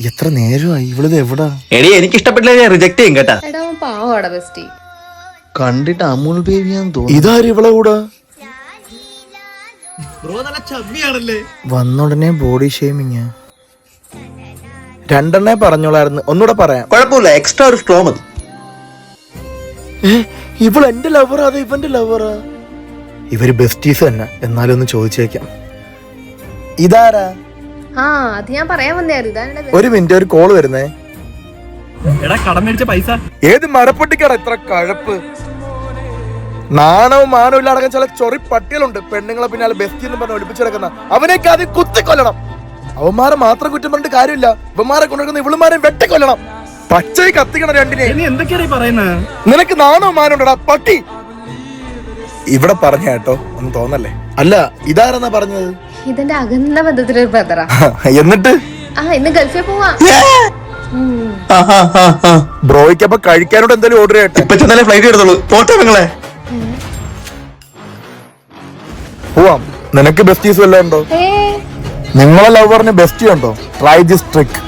എത്ര നേരമായി? ഇവളിത് എവിടാ? എടി എനിക്ക് ഇഷ്ടപ്പെട്ടില്ല ഞാൻ റിജക്ട് ചെയ്യും കേട്ടാ. എടാ അവൻ പാവാടാ ബെസ്റ്റി. കണ്ടിട്ട് അമൂൽ ബേബിയാന്ന് തോന്നുന്നു. ഇതാരും ഇവളെ കൂടാ? വന്നുടനെ ബോഡി ഷേമിങ് രണ്ടെണ്ണേ പറഞ്ഞോളായിരുന്നു. ഒന്നുകൂടെ പറയാം. കുഴപ്പമില്ല എക്സ്ട്രാ ഒരു സ്ട്രോ മതി. ഇവൾ എന്റെ ലവറാ അത് ഇവന്റെ ലവറാ ഇവർ ബെസ്റ്റീസ് തന്നെ. എന്നാലും ഒന്ന് ചോദിച്ചേക്കാം. ഇതാരാ? ആ അത് ഞാൻ പറയാൻ ഇതാണ് ഒരു മിനിറ്റ് ഒരു കോൾ വരുന്നേ. എടാ കടം മേടിച്ച പൈസ. ഏത് മരപ്പൊട്ടിക്കാണ് ഇത്ര കഴപ്പ്? നാണവും മാനവും ഇല്ലാടക്കം ചില ചൊറി പട്ടികളുണ്ട്. പെണ്ണുങ്ങളെ പിന്നാലെ ബെസ്റ്റ് എന്ന് പറഞ്ഞ് ഒളിപ്പിച്ചെടുക്കുന്ന അവനേക്ക് ആദ്യം കുത്തിക്കൊല്ലണം. അവന്മാരെ മാത്രം കുറ്റം പറഞ്ഞിട്ട് കാര്യമില്ല. ഇവന്മാരെ കൊണ്ടുവരുന്ന ഇവളുമാരെ വെട്ടിക്കൊല്ലണം. പച്ചയി കത്തിക്കണം രണ്ടിനെ. നീ എന്തൊക്കെയാണ് ഈ പറയുന്നത് നിനക്ക് നാണവും മാനവും ഉണ്ടടാ പട്ടി. ഇവിടെ പറഞ്ഞ കേട്ടോ ഒന്നും തോന്നല്ലേ? അല്ല ഇതാരെന്നാ പറഞ്ഞത്? ഇതെന്റെ അകന്ന ബന്ധത്തിലൊരു ബ്രദറാ എന്നിട്ട്? ആ ഇന്ന് ഗൾഫിൽ പോവാ. ബ്രോയ്ക്ക് അപ്പൊ കഴിക്കാനോട് എന്തായാലും ഓർഡർ ചെയ്യട്ടെ. ഇപ്പൊ ചെന്നാലേ ഫ്ലൈറ്റ് എടുത്തോളൂ പോട്ടെ നിങ്ങളെ പോവാം. നിനക്ക് ബെസ്റ്റീസ് വല്ലതും ഉണ്ടോ? നിങ്ങളെ ലവറിന് ബെസ്റ്റി ഉണ്ടോ? Try this trick